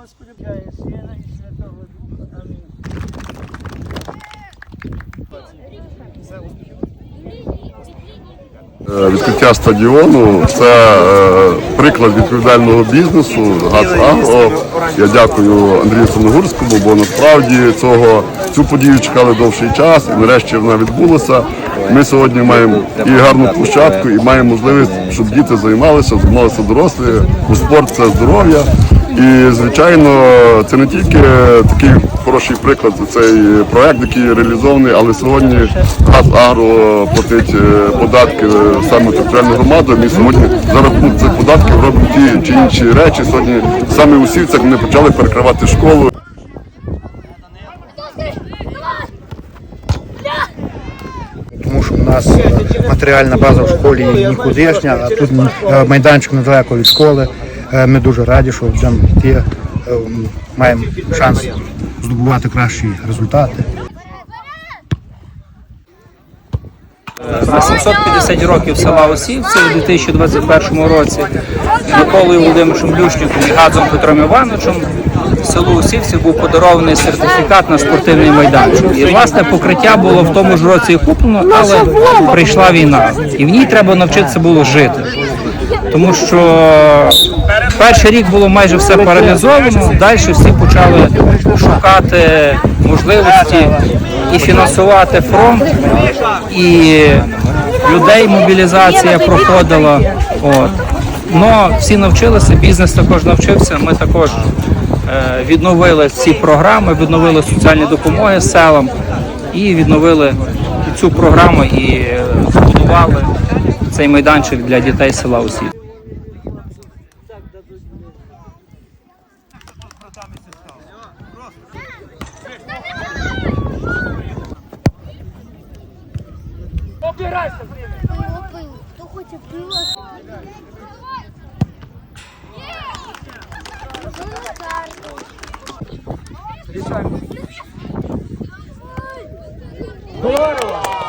Господи, і Сина Святого Духа. Е, Відкриття стадіону це е, приклад відповідального бізнесу «Газагро». Я дякую Андрію Соногурському, бо насправді цього цю подію чекали довший час, і нарешті вона відбулася. Ми сьогодні маємо і гарну площадку, і маємо можливість, щоб діти займалися, займалися дорослі. Бо спорт це здоров'я. І звичайно, це не тільки такий хороший приклад, цей проект, який реалізований, але сьогодні «Газагро» платить е, податки саме територіальну громаду. Ми сьогодні за рахунок цих податків робимо ті чи інші речі. Сьогодні саме у Сівцях ми почали перекривати школу. тому що в нас е, матеріальна база в школі нікудишня, а тут е, майданчик недалеко від школи. Е, Ми дуже раді, що будемо йти, е, маємо шанс здобувати кращі результати. на 750 років села Осівці у 2021 році Миколою Володимировичем Блющенком і Гадзом Петром Івановичем селу Осівці був подарований сертифікат на спортивний майданчик. І власне покриття було в тому ж році куплено, але прийшла війна, і в ній треба навчитися було жити. Тому що перший рік було майже все паралізовано, далі всі почали шукати можливості і фінансувати фронт, і людей мобілізація проходила. От. Но всі навчилися, бізнес також навчився. Ми також е, відновили ці програми, відновили соціальні допомоги селам і відновили цю програму і збудували цей майданчик для дітей села Усі. Хто хоче пиво? Здорово!